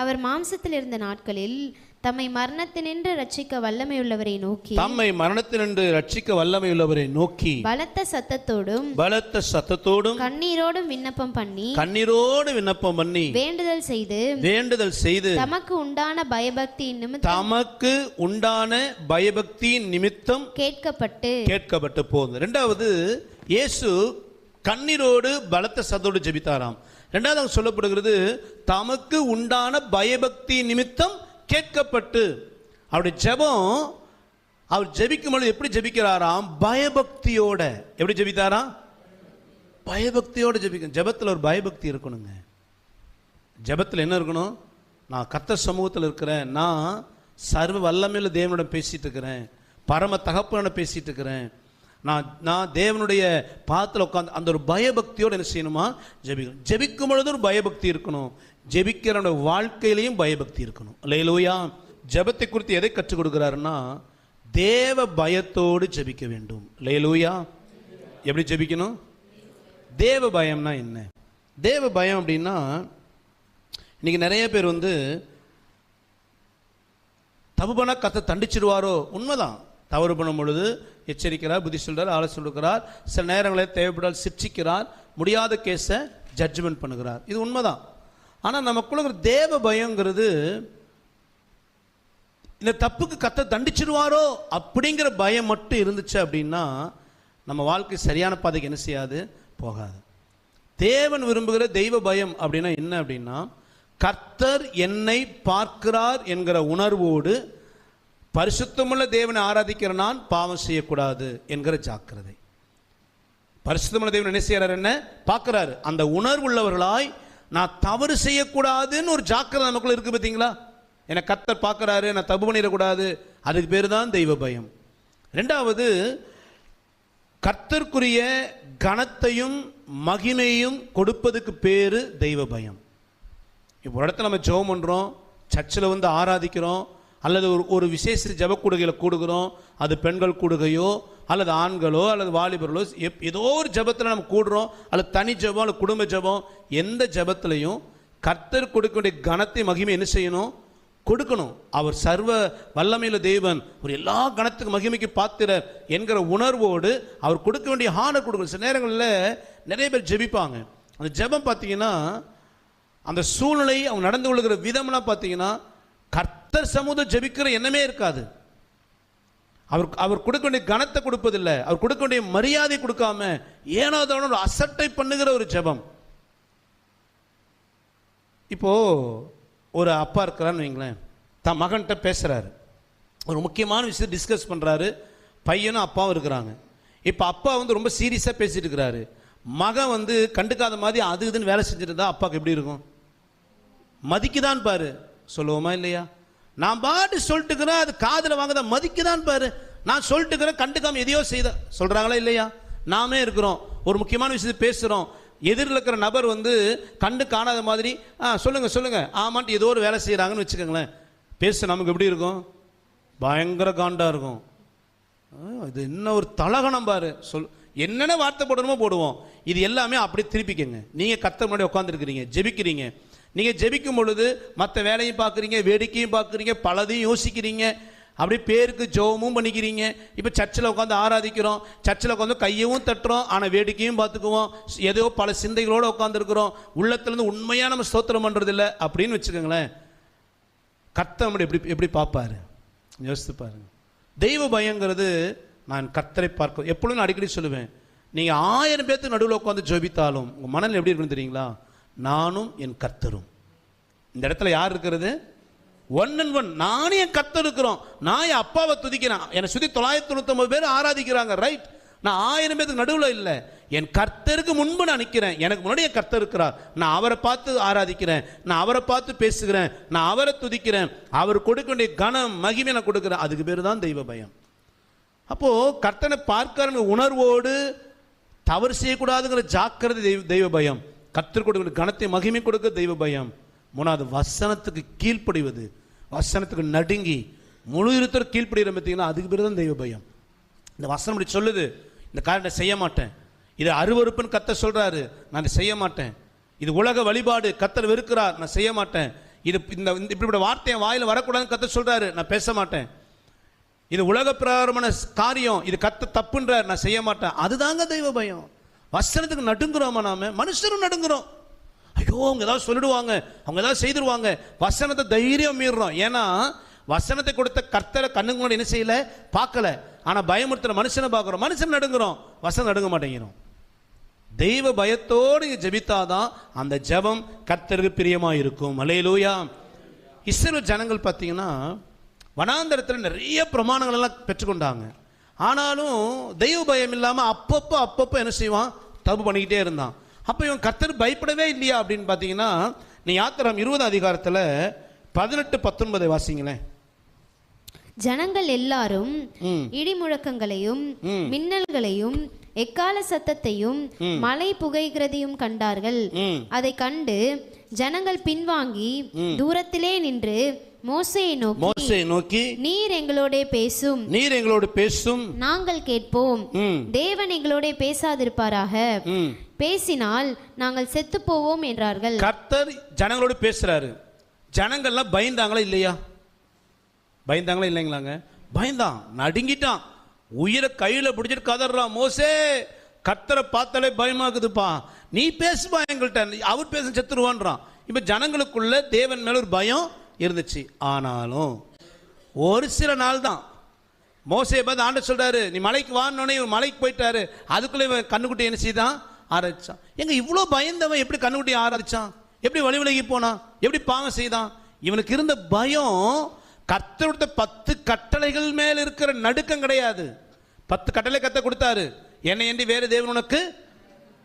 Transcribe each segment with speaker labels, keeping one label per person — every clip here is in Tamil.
Speaker 1: அவர் மாம்சத்தில் இருந்த நாட்களில் தம்மை மரணத்தினின்று ரட்சிக்க வல்லமையுள்ளவரை நோக்கி
Speaker 2: தம்மை மரணத்தினின்று ரட்சிக்க வல்லமையுள்ளவரை நோக்கி
Speaker 1: பலத்த சத்தத்தோடும்
Speaker 2: பலத்த சத்தத்தோடும்
Speaker 1: கண்ணீரோடும் விண்ணப்பம் பண்ணி
Speaker 2: கண்ணீரோடு விண்ணப்பம் பண்ணி
Speaker 1: வேண்டுதல் செய்து
Speaker 2: வேண்டுதல் செய்து
Speaker 1: தமக்கு உண்டான பயபக்தி நிமித்தம்
Speaker 2: தமக்கு உண்டான பயபக்தி நிமித்தம்
Speaker 1: கேட்கப்பட்டு
Speaker 2: கேட்கப்பட்டு போகுது. ரெண்டாவது இயேசு கண்ணீரோடு பலத்த சத்தோடு ஜெபித்தாராம். ரெண்டாவது சொல்லப்படுகிறது தமக்கு உண்டான பயபக்தி நிமித்தம் கேட்கப்பட்டு. அவருடைய ஜெபம் அவர் ஜெபிக்கும் பொழுது எப்படி ஜெபிக்கிறாராம்? பயபக்தியோட. எப்படி ஜெபித்தாராம்? பயபக்தியோட ஜெபிக்கும் ஜெபத்தில் ஒரு பயபக்தி இருக்கணுங்க. ஜெபத்தில் என்ன இருக்கணும்? நான் கத்த சமூகத்தில் இருக்கிறேன். நான் சர்வ வல்லமையில் தேவனிடம் பேசிகிட்டு இருக்கிறேன். பரம தகப்பனோட பேசிகிட்டு இருக்கிறேன். நான் நான் தேவனுடைய பாத்தில் உட்காந்து அந்த ஒரு பயபக்தியோடு என்ன செய்யணுமா? ஜெபிக்கணும். ஜெபிக்கும் பொழுது ஒரு பயபக்தி இருக்கணும். ஜெபிக்கிறவனோட வாழ்க்கையிலையும் பயபக்தி இருக்கணும். இல்லையிலோயா ஜெபத்தை குறித்து எதை கற்றுக் கொடுக்குறாருன்னா தேவ பயத்தோடு ஜெபிக்க வேண்டும். இல்லையிலோயா எப்படி ஜெபிக்கணும்? தேவ பயம்னா என்ன? தேவ பயம் அப்படின்னா இன்னைக்கு நிறைய பேர் வந்து தப்பு பண்ணால் கத்தை தண்டிச்சிடுவாரோ உண்மைதான். தவறு பண்ணும் பொழுது எச்சரிக்கிறார் புத்தி சொல்கிறார் ஆலோசனை கொடுக்கிறார். சில நேரங்களில் தேவைப்படால் சிக்ஷிக்கிறார் முடியாத கேஸை ஜட்ஜ்மெண்ட் பண்ணுகிறார். இது உண்மைதான். ஆனால் நமக்குள்ள இருக்கிற தேவ பயங்கிறது இந்த தப்புக்கு கத்த தண்டிச்சிடுவாரோ அப்படிங்கிற பயம் மட்டும் இருந்துச்சு அப்படின்னா நம்ம வாழ்க்கை சரியான பாதைக்கு என்ன செய்யாது? போகாது. தேவன் விரும்புகிற தெய்வ பயம் அப்படின்னா என்ன அப்படின்னா கர்த்தர் என்னை பார்க்கிறார் என்கிற உணர்வோடு பரிசுத்தமுள்ள தேவனை ஆராதிக்கிற நான் பாவம் செய்யக்கூடாது என்கிற ஜாக்கிரதை. பரிசுத்தமுள்ள தேவன் என்ன செய்யறார் என்ன? பார்க்கிறாரு. அந்த உணர்வுள்ளவர்களாய் நான் தவறு செய்யக்கூடாதுன்னு ஒரு ஜாக்கிரதை நமக்குள்ள இருக்கு பார்த்தீங்களா? என்னை கர்த்தர் பார்க்குறாரு நான் தப்பு பண்ணிடக்கூடாது. அதுக்கு பேர் தான் தெய்வ பயம். ரெண்டாவது கர்த்தர்க்குரிய கனத்தையும் மகிமையும் கொடுப்பதுக்கு பேரு தெய்வ பயம். இப்போ இடத்துல நம்ம ஜெபம் பண்ணுறோம் சர்ச்சில் வந்து ஆராதிக்கிறோம் அல்லது ஒரு ஒரு விசேஷ ஜெப கூடுகையில் கூடுகிறோம் அது பெண்கள் கூடுகையோ அல்லது ஆண்களோ அல்லது வாலிபர்களோ எப் ஏதோ ஒரு ஜெபத்தில் நம்ம கூடுறோம் அல்லது தனி ஜெபம் அல்லது குடும்ப ஜெபம் எந்த ஜெபத்திலையும் கர்த்தர் கொடுக்க வேண்டிய கனத்தை மகிமை என்ன செய்யணும்? கொடுக்கணும். அவர் சர்வ வல்லமையில தேவன். ஒரு எல்லா கணத்துக்கு மகிமைக்கு பாத்திரர் என்கிற உணர்வோடு அவர் கொடுக்க வேண்டிய ஹானை கொடுக்கணும் சில நேரங்களில் நிறைய பேர் ஜெபிப்பாங்க. அந்த ஜெபம் பார்த்தீங்கன்னா அந்த சூழ்நிலை அவங்க நடந்து கொள்கிற விதம்லாம் பார்த்தீங்கன்னா கர்த்தர் சமூகம் ஜெபிக்கிற எண்ணமே இருக்காது. அவர் அவர் கொடுக்க வேண்டிய கனத்தை கொடுப்பதில்லை. அவர் கொடுக்க வேண்டிய மரியாதை கொடுக்காம ஏனோ தானோ ஒரு அசட்டை பண்ணுகிற ஒரு ஜெபம். இப்போ ஒரு அப்பா இருக்கிறான்னு வைங்களேன். தன் மகன்கிட்ட பேசுகிறாரு ஒரு முக்கியமான விஷயத்தை டிஸ்கஸ் பண்ணுறாரு பையனும் அப்பாவும் இருக்கிறாங்க. இப்போ அப்பா வந்து ரொம்ப சீரியஸாக பேசிட்டு இருக்கிறாரு. மகன் வந்து கண்டுக்காத மாதிரி அது இதுன்னு வேலை செஞ்சுட்டு இருந்தால் அப்பாவுக்கு எப்படி இருக்கும்? மதிக்குதான் பாரு. சொல்லுவோமா இல்லையா? நான் பாட்டு சொல்லிட்டுக்கிறேன் அது காதில் வாங்கத மதிக்குதான் பாரு. நான் சொல்லிட்டுக்கிறேன் கண்டுக்காம எதையோ செய்த சொல்கிறாங்களா இல்லையா? நாமே இருக்கிறோம். ஒரு முக்கியமான விஷயத்தை பேசுகிறோம் எதிரில் இருக்கிற நபர் வந்து கண்டு காணாத மாதிரி ஆ சொல்லுங்கள் சொல்லுங்கள் ஆமான்ட்டு ஏதோ ஒரு வேலை செய்கிறாங்கன்னு வச்சுக்கோங்களேன். பேச நமக்கு எப்படி இருக்கும்? பயங்கர காண்டாக இருக்கும். இது என்ன ஒரு தலகணம் பாரு. சொல் என்னென்ன வார்த்தை போடணுமோ போடுவோம். இது எல்லாமே அப்படி திருப்பிக்கங்க. நீங்கள் கத்த முன்னாடி உட்காந்துருக்கிறீங்க ஜெபிக்கிறீங்க. நீங்கள் ஜெபிக்கும் பொழுது மற்ற வேலையும் பார்க்குறீங்க வேடிக்கையும் பார்க்குறீங்க பலதையும் யோசிக்கிறீங்க. அப்படி பேருக்கு ஜோமும் பண்ணிக்கிறீங்க. இப்போ சர்ச்சில் உட்காந்து ஆராதிக்கிறோம். சர்ச்சில் உட்காந்து கையவும் தட்டுறோம். ஆனால் வேடிக்கையும் பார்த்துக்குவோம். ஏதோ பல சிந்தைகளோடு உட்காந்துருக்குறோம் உள்ளத்துலேருந்து உண்மையாக நம்ம ஸ்தோத்திரம் பண்ணுறதில்ல அப்படின்னு வச்சுக்கோங்களேன். கர்த்தர் நம்மளை எப்படி எப்படி பார்ப்பாரு? யோசித்து பாருங்க. தெய்வ பயங்கிறது நான் கர்த்தரை பார்க்க எப்பொழுதும் நான் அடிக்கடி சொல்லுவேன். நீங்கள் ஆயிரம் பேர்த்துக்கு நடுவில் உட்காந்து ஜெபித்தாலும் உங்கள் மனநிலை எப்படி இருக்குன்னு தெரியுங்களா? நானும் என் கர்த்தரும். இந்த இடத்துல யார் இருக்கிறது? ஒன் அண்ட் ஒன் நானே என் கர்த்தர் இருக்கிறோம். நான் என் அப்பாவை துதிக்கிறேன். என்னை சுற்றி தொள்ளாயிரத்தி தொண்ணூத்தொம்பது பேர் ஆராதிக்கிறாங்க. ரைட் நான் ஆயிரம் பேருக்கு நடுவில் இல்லை. என் கர்த்தருக்கு முன்பு நான் நிற்கிறேன் எனக்கு முன்னாடி என் கர்த்தர் இருக்கிறார். நான் அவரை பார்த்து ஆராதிக்கிறேன். நான் அவரை பார்த்து பேசுகிறேன். நான் அவரை துதிக்கிறேன். அவர் கொடுக்க வேண்டிய கனம் மகிமை நான் கொடுக்குறேன். அதுக்கு பேர் தான் தெய்வ பயம். அப்போது கர்த்தனை பார்க்கிற உணர்வோடு தவறு செய்யக்கூடாதுங்கிற ஜாக்கிரதை தெய்வ தெய்வ பயம். கர்த்தர் கொடுக்கிற கனத்தை மகிமை கொடுக்க தெய்வ பயம். மூணாவது வசனத்துக்கு கீழ்ப்படிவது. வசனத்துக்கு நடுங்கி முழு இருத்தர் கீழ்ப்படுகிற பார்த்தீங்கன்னா அதுக்கு பேர் தான் தெய்வ பயம் இந்த வசனம் இப்படி சொல்லுது. இந்த காரியத்தை செய்ய மாட்டேன். இது அருவருப்புன்னு கத்த சொல்கிறாரு நான் செய்ய மாட்டேன். இது உலக வழிபாடு. கத்தர் வெறுக்கிறார். நான் செய்ய மாட்டேன். இது இந்த இந்த இப்படிப்பட்ட வார்த்தையை வாயில் வரக்கூடாதுன்னு கத்த சொல்கிறாரு நான் பேச மாட்டேன். இது உலக பிரகாரமான காரியம். இது கத்த தப்புன்றார். நான் செய்ய மாட்டேன். அதுதாங்க தெய்வ பயம் வசனத்துக்கு நடுங்குறோமா நாம? மனுஷரும் நடுங்குறோம். ஐயோ அவங்க ஏதாவது சொல்லிடுவாங்க. அவங்க ஏதாவது செய்திருவாங்க. வசனத்தை தைரியம் மீறுறோம் ஏன்னா வசனத்தை கொடுத்த கர்த்தரை கண்ணுக்கு முன்னாடி என்ன செய்யல? பார்க்கல. ஆனால் பயமுறுத்துற மனுஷனை பார்க்குறோம். மனுஷன் நடுங்குறோம். வசனம் நடுங்க மாட்டேங்கிறோம். தெய்வ பயத்தோடு ஜெபித்தாதான் அந்த ஜெபம் கர்த்தருக்கு பிரியமாக இருக்கும் அலையிலூயா இஸ்ரேல் ஜனங்கள் பார்த்தீங்கன்னா வனாந்தரத்தில் நிறைய பிரமாணங்கள் எல்லாம் பெற்றுக்கொண்டாங்க. ஆனாலும் தெய்வ பயம் இல்லாமல் அப்பப்போ அப்பப்போ என்ன செய்வான்? தப்பு பண்ணிக்கிட்டே இருந்தான். அப்போ இவன் கர்த்தர் பயப்படவே இல்லையா அப்படின்னு பார்த்தீங்கன்னா நீ யாத்திரம் இருபது அதிகாரத்தில் பதினெட்டு பத்தொன்பதை வாசிங்களேன்.
Speaker 1: ஜனங்கள் எல்லாரும்
Speaker 2: ம்.
Speaker 1: இடி முழக்கங்களையும் மின்னல்களையும் எக்கால சத்தத்தையும் மலை புகைகிறதையும் கண்டார்கள். அதை கண்டு ஜனங்கள் பின்வாங்கி தூரத்திலே நின்று மோசேயை நோக்கி
Speaker 2: மோசை நோக்கி
Speaker 1: நீர் எங்களோடே பேசும்.
Speaker 2: நீர் எங்களோடு பேசும்.
Speaker 1: நாங்கள் கேட்போம். தேவன் எங்களோடே பேசாதிருப்பாராக. பேசினால் நாங்கள் செத்து போவோம் என்றார்கள்.
Speaker 2: கர்த்தர் ஜனங்களோடு பேசுறாரு. ஜனங்கள்லாம் பயந்தாங்களா இல்லையா? பயந்தாங்களா இல்லைங்களாங்க? பயந்தான். நடுங்கிட்டான். உயிரை கையில பிடிச்சிட்டு கதறான். மோசே கர்த்தரை பார்த்தாலே பயமாக்குதுப்பா நீ பேசுப்பா எங்கள்கிட்ட அவர் பேச செத்துருவான்றான். இப்ப ஜனங்களுக்குள்ள தேவன் மேல ஒரு பயம் இருந்துச்சு. ஆனாலும் ஒரு சில நாள் தான் மோசை பார்த்து ஆண்ட சொல்கிறாரு நீ மலைக்கு வாங்கினோடனே இவன் மலைக்கு போயிட்டாரு. அதுக்குள்ளே இவன் கண்ணுக்குட்டி என்ன செய்தான்? ஆராய்ச்சான் எங்க இவ்வளோ பயந்தவன் எப்படி கண்ணுக்குட்டி ஆராய்ச்சான் எப்படி வழி விலகி போனான்? எப்படி பாவம் செய்தான்? இவனுக்கு இருந்த பயம் கத்தருடைய பத்து கட்டளைகள் மேல் இருக்கிற நடுக்கம் கிடையாது. பத்து கட்டளை கத்த கொடுத்தாரு. என்னை என்று வேறு தேவன் உனக்கு?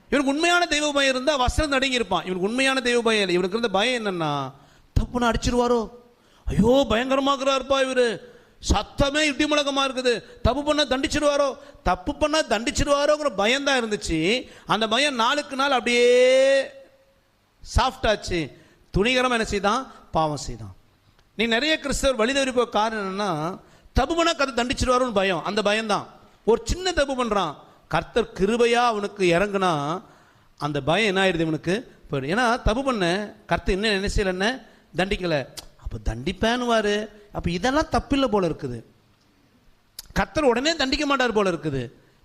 Speaker 2: இவனுக்கு உண்மையான தெய்வ பயம் இருந்தால் வசனம் நடுங்கி இருப்பான் இவனுக்கு உண்மையான தெய்வ பயம் இல்லை. இவனுக்கு இருந்த பயம் என்னன்னா தப்புன்னு அடிச்சிருவாரோ? ஐயோ பயங்கரமாக்குறாருப்பா இவர். சத்தமே இடி முழக்கமாக இருக்குது. தப்பு பண்ணால் தண்டிச்சிடுவாரோ தப்பு பண்ணால் தண்டிச்சிடுவாரோங்கிற பயம் தான் இருந்துச்சு. அந்த பயம் நாளுக்கு நாள் அப்படியே சாஃப்டாச்சு. துணிகரமாக என்ன செய்தான்? பாவம் செய்தான். நீ நிறைய கிறிஸ்தவர் வழி போக காரணம் என்னன்னா தப்பு பண்ணால் கதை தண்டிச்சிடுவாரோன்னு பயம். அந்த பயம்தான் ஒரு சின்ன தப்பு பண்ணுறான் கர்த்தர் கிருபையாக அவனுக்கு இறங்குனா அந்த பயம் என்ன ஆயிடுது இவனுக்கு? போயிடும் ஏன்னா தப்பு பண்ண கர்த்தர் இன்னும் என்ன செய்யலைன்னு தண்டிக்கலை. அப்போ தண்டிப்பேன்னுவார். அப்போ இதெல்லாம் தப்பில்லை போல இருக்குது. கத்தர் உடனே தண்டிக்க மாட்டார் போல இருக்குது.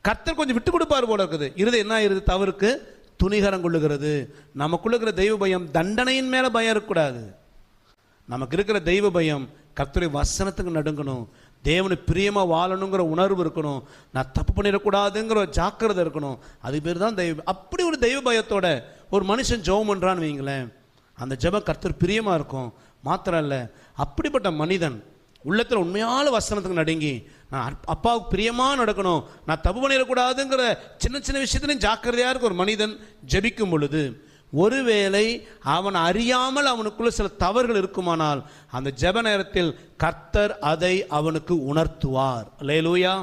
Speaker 2: கத்தர் கொஞ்சம் விட்டு கொடுப்பார் போல இருக்குது. இருது என்ன ஆயிருது? தவறுக்கு துணிகரம் கொள்ளுகிறது. நமக்குள்ள இருக்கிற தெய்வ பயம் தண்டனையின் மேலே பயம் இருக்கக்கூடாது. நமக்கு இருக்கிற தெய்வ பயம் கர்த்தருடைய வசனத்துக்கு நடுங்கணும். தேவனு பிரியமாக வாழணுங்கிற உணர்வு இருக்கணும். நான் தப்பு பண்ணிடக்கூடாதுங்கிற ஒரு ஜாக்கிரதை இருக்கணும். அது பேர் தான் தெய்வ அப்படி ஒரு தெய்வ பயத்தோட ஒரு மனுஷன் ஜெபம் பண்ணுறான்னு வைங்களேன் அந்த ஜெபம் கர்த்தர் பிரியமாக இருக்கும். மாத்திரம் இல்லை அப்படிப்பட்ட மனிதன் உள்ளத்தில் உண்மையான வசனத்துக்கு நடுங்கி நான் அப்- அப்பாவுக்கு பிரியமாக நடக்கணும் நான் தப்பு பண்ணிடக்கூடாதுங்கிற சின்ன சின்ன விஷயத்துலையும் ஜாக்கிரதையாக இருக்க ஒரு மனிதன் ஜபிக்கும் பொழுது ஒருவேளை அவன் அறியாமல் அவனுக்குள்ள சில தவறுகள் இருக்குமானால் அந்த ஜெப நேரத்தில் கர்த்தர் அதை அவனுக்கு உணர்த்துவார். லேலூயா